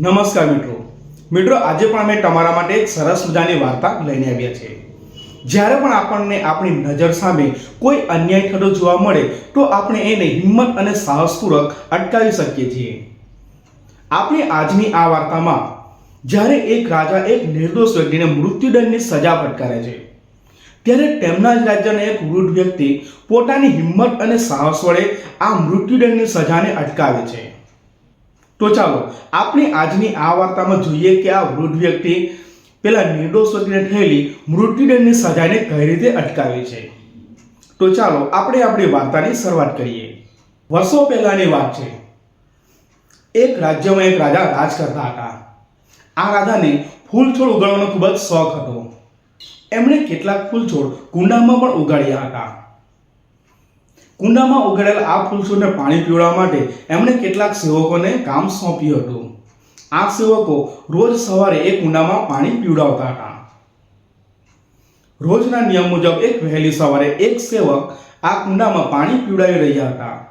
નમસ્કાર મિત્રો. મિત્રો, આજે પણ અમે તમારા માટે એક સરસ મજાની વાર્તા લઈને આવ્યા છે જ્યારે પણ આપણને આપણી નજર સામે કોઈ અન્યાય થતો જોવા મળે, તો આપણે એને હિંમત અને સાહસપૂર્વક અટકાવી શકીએ છીએ. આપણી આજની આ વાર્તામાં, જ્યારે એક રાજા એક નિર્દોષ વ્યક્તિને મૃત્યુદંડની સજા ફટકારે છે, ત્યારે તેમના જ રાજ્યના એક વૃદ્ધ વ્યક્તિ પોતાની હિંમત અને સાહસ વડે આ મૃત્યુદંડની સજાને અટકાવે છે. તો ચાલો, આપણે આજની આ વાર્તામાં જોઈએ કે આ વૃદ્ધ વ્યક્તિ પેલા નિર્દોષ વ્યક્તિને થયેલી મૃત્યુદંડની સજાને કઈ રીતે અટકાવી છે? તો ચાલો, આપણે આપણી વાર્તાની શરૂઆત કરીએ. વર્ષો પહેલાની વાત છે. એક રાજ્યમાં એક રાજા રાજ કરતા હતા. આ રાજાને ફૂલ છોડ ઉગાડવાનો ખૂબ જ શોખ હતો. એમણે કેટલાક ફૂલ છોડ કુંડામાં પણ ઉગાડ્યા હતા. કુંડામાં ઉગાડેલા આ ફૂલ પાણી પીવડાવવા માટે એમણે કેટલાક સેવકોને કામ સોંપ્યું હતું. આ સેવકો રોજ સવારે એ કુંડામાં પાણી પીવડાવતા હતા. રોજના નિયમ મુજબ એક વહેલી સવારે એક સેવક આ કુંડામાં પાણી પીવડાવી રહ્યા હતા.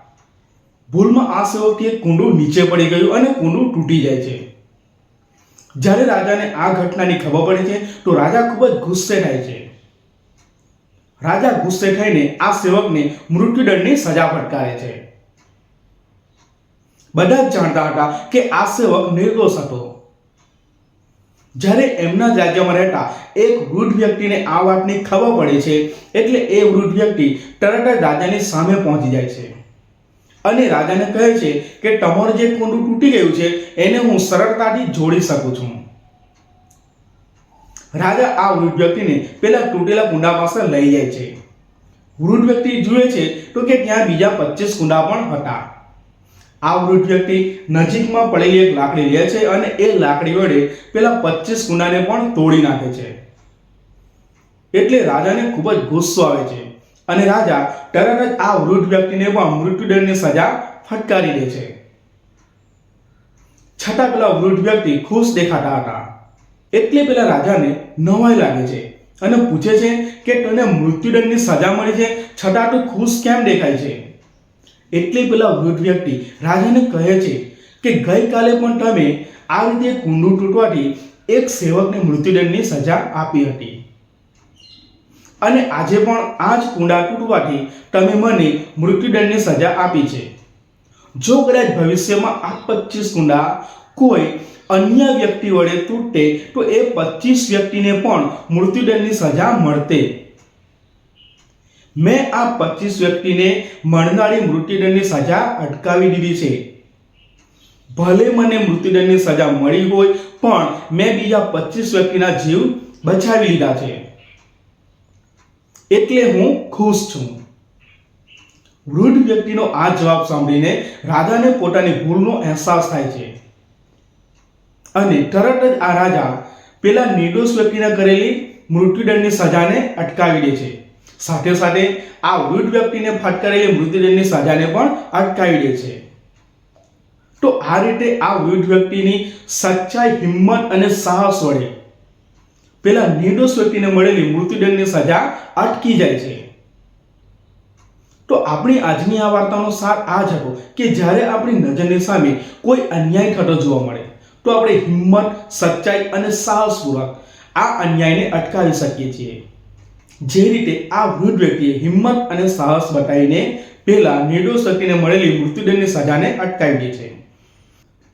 ભૂલમાં આ સેવકથી એક કુંડું નીચે પડી ગયું અને કુંડું તૂટી જાય છે. જ્યારે રાજાને આ ઘટનાની ખબર પડે છે, તો રાજા ખૂબ જ ગુસ્સે થાય છે. રાજા ગુસ્સે થઈને આ સેવકને મૃત્યુદંડની સજા ફટકારે છે. બધા જ જાણતા હતા કે આ સેવક નિર્દોષ હતો. જ્યારે એમના રાજ્યમાં રહેતા એક વૃદ્ધ વ્યક્તિને આ વાતની ખબર પડે છે, એટલે એ વૃદ્ધ વ્યક્તિ તરત જ રાજાની સામે પહોંચી જાય છે. અને રાજાને કહે છે કે તમારું જે કુંડું તૂટી ગયું છે, એને હું સરળતાથી જોડી શકું છું. રાજા આ વૃદ્ધ વ્યક્તિને પેલા તૂટેલા કુંડા પાસે લઈ જાય છે. વૃદ્ધ વ્યક્તિ જુએ છે તો કે ત્યાં બીજા પચીસ કુંડા પણ હતા. આ વૃદ્ધ વ્યક્તિ નજીકમાં પડેલી એક લાકડી લે છે અને એ લાકડી વડે પેલા પચીસ કુંડાને પણ તોડી નાખે છે. એટલે રાજાને ખૂબ જ ગુસ્સો આવે છે અને રાજા તરત જ આ વૃદ્ધ વ્યક્તિને પણ મૃત્યુદંડની સજા ફટકારી દે છે. છતાં પેલા વૃદ્ધ વ્યક્તિ ખુશ દેખાતા હતા. એટલે પેલા રાજાને નવાઈ લાગે છે અને પૂછે છે કે તને મૃત્યુદંડની સજા મળી છે? છતાં તું ખુશ કેમ દેખાય છે? એટલે પેલા વૃદ્ધ વ્યક્તિ રાજાને કહે છે કે ગઈકાલે પણ તમે આ રીતે કુંડું તૂટવાથી એક સેવકને મૃત્યુદંડની સજા આપી હતી. અને આજે પણ આ જ કુંડા તૂટવાથી તમે મને મૃત્યુદંડની સજા આપી છે. જો કદાચ ભવિષ્યમાં આ પચીસ કુંડા કોઈ અન્ય વ્યક્તિ વડે તૂટે તો એ પચીસ વ્યક્તિને પણ મૃત્યુદંડની સજા મળતે. મેં આ પચીસ વ્યક્તિને મળનારી મૃત્યુદંડની સજા અટકાવી દીધી છે. ભલે મને મૃત્યુદંડની સજા મળી હોય, પણ મેં બીજા પચીસ વ્યક્તિના જીવ બચાવી લીધા છે. એટલે હું ખુશ છું. વૃદ્ધ વ્યક્તિનો આ જવાબ સાંભળીને રાજાને પોતાની ભૂલનો અહેસાસ થાય છે. અને તરત જ આ રાજા પેલા નિર્દોષ વ્યક્તિને કરેલી મૃત્યુદંડની સજાને અટકાવી દે છે. સાથે સાથે આ વૃદ્ધ વ્યક્તિને ફટકારેલી મૃત્યુદંડની સજાને પણ અટકાવી દે છે. તો આ રીતે આ વૃદ્ધ વ્યક્તિની સચ્ચાઈ, હિંમત અને સાહસ વડે પેલા નિર્દોષ વ્યક્તિને મળેલી મૃત્યુદંડની સજા અટકી જાય છે. તો આપણી આજની આ વાર્તાનો સાર આ જ હતો કે જ્યારે આપણી નજરની સામે કોઈ અન્યાય થતો જોવા મળે તો આપણે હિંમત, સચ્ચાઈ અને સાહસપૂર્વક આ અન્યાયને અટકાવી શકીએ છીએ. જે રીતે આ વૃદ્ધ વ્યક્તિએ હિંમત અને સાહસ બતાવીને પહેલા નિર્દોષ શક્તિને મળેલી મૃત્યુદંડની સજાને અટકાવી દીધી છે.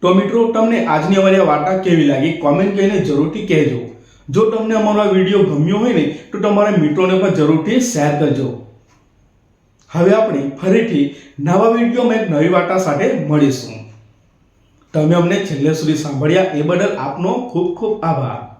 તો મિત્રો, તમને આજની અમારી આ વાર્તા કેવી લાગી? કોમેન્ટ કરીને જરૂરથી કહેજો. જો તમને અમારો આ વીડિયો ગમ્યો હોય ને, તો તમારા મિત્રોને પણ જરૂરથી શેર કરજો. હવે આપણે ફરીથી નવા વિડીયોમાં એક નવી વાર્તા સાથે મળીશું. તમે અમને છેલ્લે સુધી સાંભળ્યા એ બદલ આપનો ખૂબ ખૂબ આભાર.